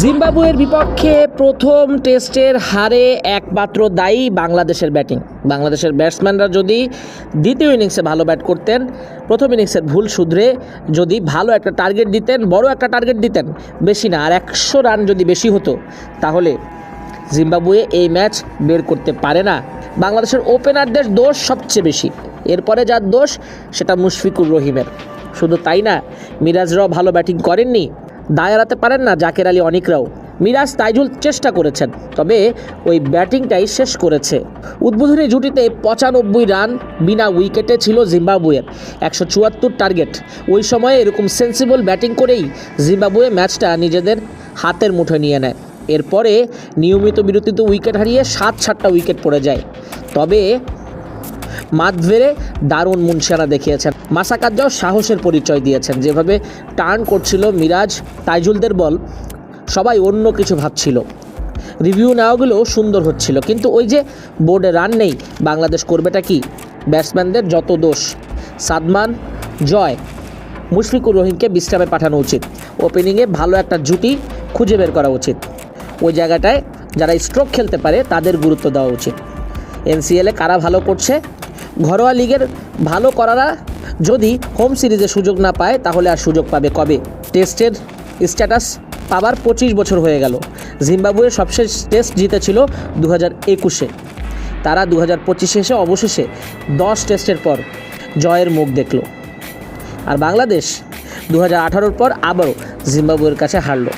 জিম্বাবুয়ের বিপক্ষে প্রথম টেস্টের হারে একমাত্র দায়ী বাংলাদেশের ব্যাটিং। বাংলাদেশের ব্যাটসম্যানরা যদি দ্বিতীয় ইনিংসে ভালো ব্যাট করতেন, প্রথম ইনিংসের ভুল শুধরে যদি ভালো একটা টার্গেট দিতেন, বড় একটা টার্গেট দিতেন, বেশি না, আর একশো রান যদি বেশি হতো, তাহলে জিম্বাবুয়ে এই ম্যাচ বের করতে পারে না। বাংলাদেশের ওপেনারদের দোষ সবচেয়ে বেশি। এরপরে যার দোষ, সেটা মুশফিকুর রহিমের। শুধু তাই না, মিরাজরাও ভালো ব্যাটিং করেননি। দায় এড়াতে পারেন না জাকের আলী অনিকরাও। মিরাজ তাইজুল চেষ্টা করেছেন, তবে ওই ব্যাটিংটাই শেষ করেছে। উদ্বোধনী জুটিতে পঁচানব্বই রান বিনা উইকেটে ছিল জিম্বাবুয়ের, একশো চুয়াত্তর টার্গেট। ওই সময়ে এরকম সেন্সিবল ব্যাটিং করেই জিম্বাবুয়ে ম্যাচটা নিজেদের হাতের মুঠোয় নিয়ে নেয়। এরপরে নিয়মিত বিরতিতে উইকেট হারিয়ে সাত সাতটা উইকেট পড়ে যায়। তবে মাদভেরে দারুণ মুনশিয়ানা দেখিয়েছেন। মাসাকাজ্জাও সাহসের পরিচয় দিয়েছেন। যেভাবে টার্ন করছিল মিরাজ, তাইজুলদের বল, সবাই অন্য কিছু ভাবছিল। রিভিউ নেওয়াগুলো সুন্দর হচ্ছিল। কিন্তু ওই যে বোর্ডে রান নেই, বাংলাদেশ করবেটা কি? ব্যাটসম্যানদের যত দোষ। সাদমান, জয়, মুশফিকুর রহিমকে বিশ্রামে পাঠানো উচিত। ওপেনিংয়ে ভালো একটা জুটি খুঁজে বের করা উচিত। ওই জায়গাটায় যারা স্ট্রোক খেলতে পারে, তাদের গুরুত্ব দেওয়া উচিত। এনসিএলে কারা ভালো করছে? ঘরোয়া লিগের ভালো করারা যদি হোম সিরিজে সুযোগ না পায়, তাহলে আর সুযোগ পাবে কবে? টেস্টের স্ট্যাটাস পাবার পঁচিশ বছর হয়ে গেল। জিম্বাবুয়ে সবশেষ টেস্ট জিতেছিল দু হাজার একুশে। তারা দু হাজার পঁচিশে এসে অবশেষে দশ টেস্টের পর জয়ের মুখ দেখল। আর বাংলাদেশ দু হাজার আঠারোর পর আবারও জিম্বাবুয়ের কাছে হারলো।